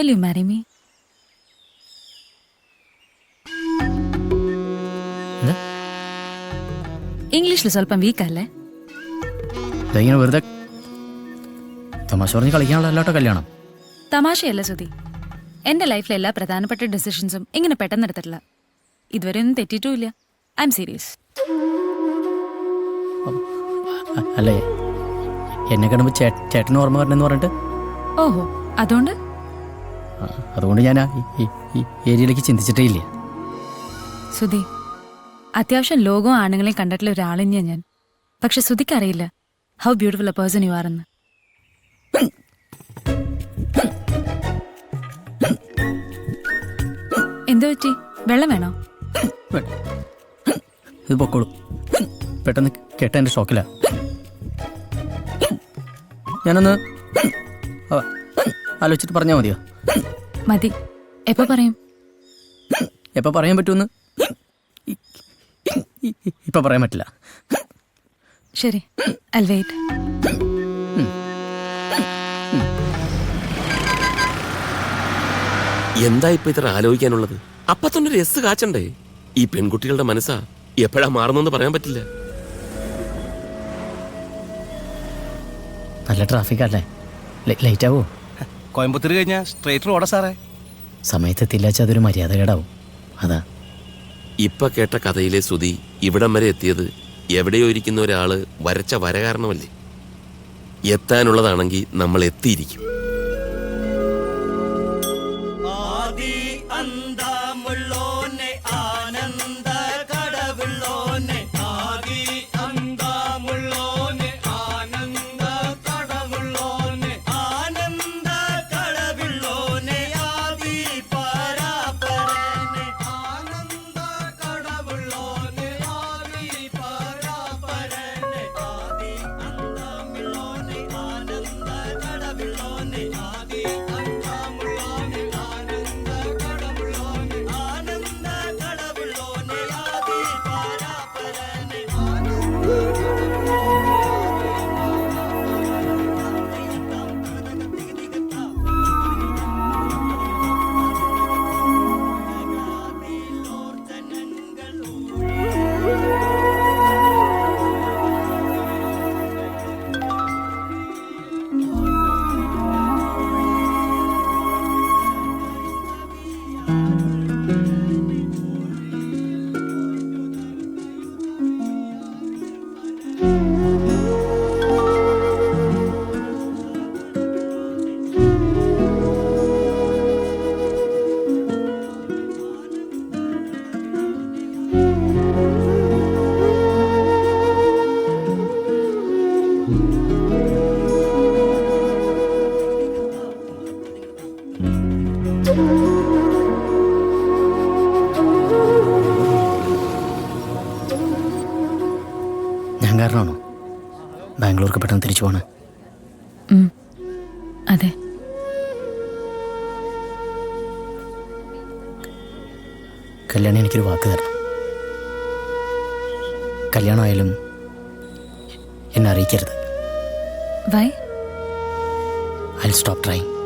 Will you marry me? ഇംഗ്ലീഷിൽ സ്വല്പം വീക്കല്ലേ? ഇതെങ്ങനെ വെറുതെ തമാശ പറഞ്ഞ് കളിക്കാനുള്ള അല്ലാട്ടോ കല്യാണം? തമാശയല്ല സുധി എന്റെ ലൈഫിലെ എല്ലാ പ്രധാനപ്പെട്ട ഡിസിഷൻസും ഇങ്ങനെ പെട്ടെന്ന് എടുത്തിട്ടില്ല. ഇതുവരെ ഒന്നും തെറ്റിയിട്ടുമില്ല ഐ എം സീരിയസ് അ- അല്ലേ? എന്നെ കാണുമ്പോൾ ചേ ചേട്ടന് ഓർമ്മ വരണമെന്ന് പറഞ്ഞിട്ട്? ഓഹോ അതുകൊണ്ട്? അതുകൊണ്ട് ഞാൻ ആ ഏരിയയിലേക്ക് ചിന്തിച്ചിട്ടേ ഇല്ല. സുധി അത്യാവശ്യം ലോകവും ആണുങ്ങളെയും കണ്ടിട്ടുള്ള ഒരാളിനെയാ ഞാൻ. പക്ഷെ സുധിക്ക് അറിയില്ല how beautiful a person you are ആറെന്ന് എന്തു പറ്റി? വെള്ളം വേണോ. ഇത് പൊക്കോളൂ. പെട്ടെന്ന് കേട്ട എന്റെ ഷോക്കില. ഞാനൊന്ന് ആലോചിച്ചിട്ട് പറഞ്ഞാൽ മതിയോ? മതി. എപ്പോ പറയും? എപ്പോ പറയാൻ പറ്റുമെന്ന്? ഇപ്പൊ പറയാൻ പറ്റില്ല. ശരി അൽവേറ്റ് എന്താ ഇപ്പൊ ഇത്ര ആലോചിക്കാനുള്ളത്? അപ്പൊ തന്നെ ഒരു എസ് കാച്ചണ്ടേ? ഈ പെൺകുട്ടികളുടെ മനസ്സാ എപ്പോഴാ മാറുന്നെന്ന് പറയാൻ പറ്റില്ല. നല്ല ട്രാഫിക് അല്ലേ ലൈറ്റ് ആവോ? കോയമ്പത്തൂർ കഴിഞ്ഞാൽ സ്ട്രേറ്റ് റോഡാ സാറേ. സമയത്തെത്തില്ല അതൊരു മര്യാദ കേടാവും. അതാ. ഇപ്പൊ കേട്ട കഥയിലെ ശ്രുതി ഇവിടം വരെ എത്തിയത് എവിടെയോ ഇരിക്കുന്ന ഒരാൾ വരച്ച വര കാരണമല്ലേ എത്താനുള്ളതാണെങ്കിൽ നമ്മൾ എത്തിയിരിക്കും. ഞാൻ കാരണമാണോ? ബാംഗ്ലൂർക്ക് പെട്ടെന്ന് തിരിച്ചു പോണേ. അതെ. കല്യാണം എനിക്കൊരു വാക്ക് തരണം. കല്യാണമായാലും എന്നെ അറിയിക്കരുത്. Why? I'll stop trying.